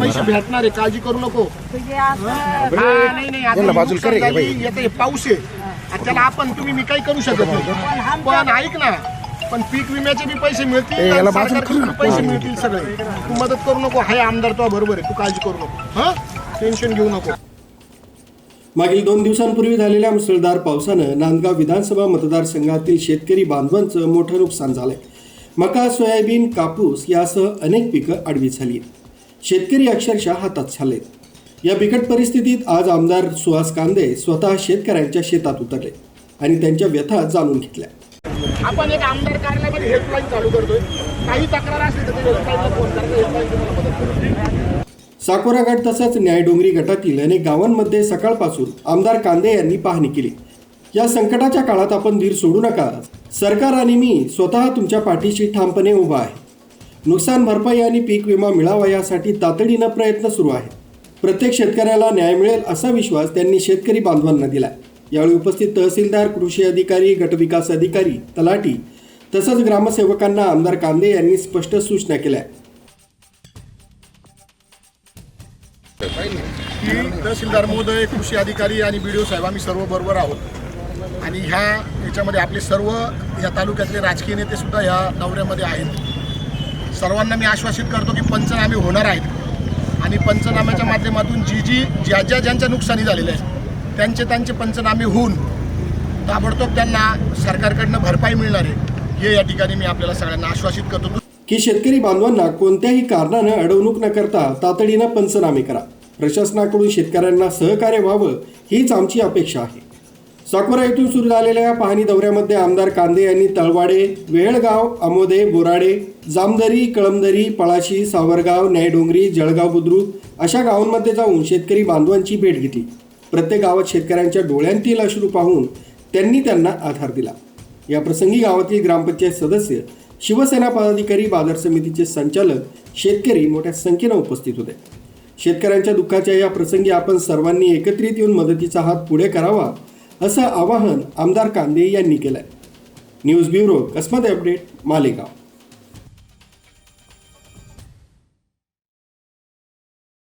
भेटणार आहे काळजी करू नको. तुझे असं हा, नाही नाही आता यांना ही बाजूला नुकसान करे, झाली, बाई. याचं हे पाऊस आहे. आणि त्याला आपण तुम्ही मी काही करू शकत नाही. पण ऐक ना पण पीक विम्याचे बी पैसे मिळतील ए, आणि याला बाजूला सरकारचे करू बी पैसे मिळतील सगळे. तू मदत करू नको हाय आमदार तो बरोबर आहे तू काळजी करू नको. हा? टेन्शन घेऊ नको. मागील दोन दिवसांपूर्वी झालेल्या मुसळधार पावसानं नांदगाव विधानसभा मतदारसंघातील शेतकरी बांधवांचं मोठं नुकसान झालंय. मका सोयाबीन कापूस यासह अनेक पिकं आडवी झाली शेतकरी अक्षरशः हातात झालेत या बिकट परिस्थितीत आज आमदार सुहास कांदे स्वतः शेतकऱ्यांच्या शेतात उतरले आणि त्यांच्या व्यथा जाणून घेतल्या. आपण एक आमदार कार्यालयामध्ये हेल्पलाईन चालू करतोय. काही तक्रार असली. साकोरा गट तसंच न्यायडोंगरी गटातील अनेक गावांमध्ये सकाळपासून आमदार कांदे यांनी पाहणी केली. या संकटाच्या काळात आपण धीर सोडू नका. सरकार आणि मी स्वतः तुमच्या पाठीशी ठामपणे उभा आहे. नुकसान भरपाई आणि पीक विमा मिळावा यासाठी तातडीनं प्रयत्न सुरू आहे. प्रत्येक शेतकऱ्याला न्याय मिळेल असा विश्वास त्यांनी शेतकरी बांधवांना दिला यावेळी उपस्थित तहसीलदार कृषी अधिकारी गटविकास अधिकारी तलाठी तसंच ग्रामसेवकांना आमदार कांदे यांनी स्पष्ट सूचना केल्या. की तहसीलदार महोदय कृषी अधिकारी आणि बी डी ओ साहेब आम्ही सर्व बरोबर आहोत. आणि ह्या याच्यामध्ये आपले सर्व या तालुक्यातले राजकीय नेते सुद्धा ह्या दौऱ्यामध्ये आहेत. सर्वांना मी आश्वासित करतो की पंचनामे होणार आहेत. आणि पंचनाम्याच्या माध्यमातून जी जी ज्या ज्या ज्यांच्या नुकसानी झालेल्या आहेत त्यांचे त्यांचे पंचनामे होऊन ताबडतोब त्यांना सरकारकडनं भरपाई मिळणार आहे हे या ठिकाणी मी आपल्याला सगळ्यांना आश्वासित करतो. की शेतकरी बांधवांना कोणत्याही कारणानं अडवणूक न करता तातडीनं पंचनामे करा. प्रशासनाकडून शेतकऱ्यांना सहकार्य व्हावं हीच आमची अपेक्षा आहे. साकोरा येथून सुरू झालेल्या या पाहणी दौऱ्यामध्ये आमदार कांदे यांनी तळवाडे वेळगाव आमोदे बोराडे जामदरी कळमदरी पळाशी सावरगाव न्यायडोंगरी जळगाव बुद्रुक अशा गावांमध्ये जाऊन शेतकरी बांधवांची भेट घेतली. प्रत्येक गावात शेतकऱ्यांच्या डोळ्यांतील अश्रू पाहून त्यांनी त्यांना आधार दिला. या प्रसंगी गावातील ग्रामपंचायत सदस्य शिवसेना पदाधिकारी बाजार समितीचे संचालक शेतकरी मोठ्या संख्येनं उपस्थित होते. शेतकऱ्यांच्या दुःखाच्या या प्रसंगी आपण सर्वांनी एकत्रित येऊन मदतीचा हात पुढे करावा असं आवाहन आमदार कांदे यांनी केलंय. न्यूज ब्युरो कसमत अपडेट मालेगाव.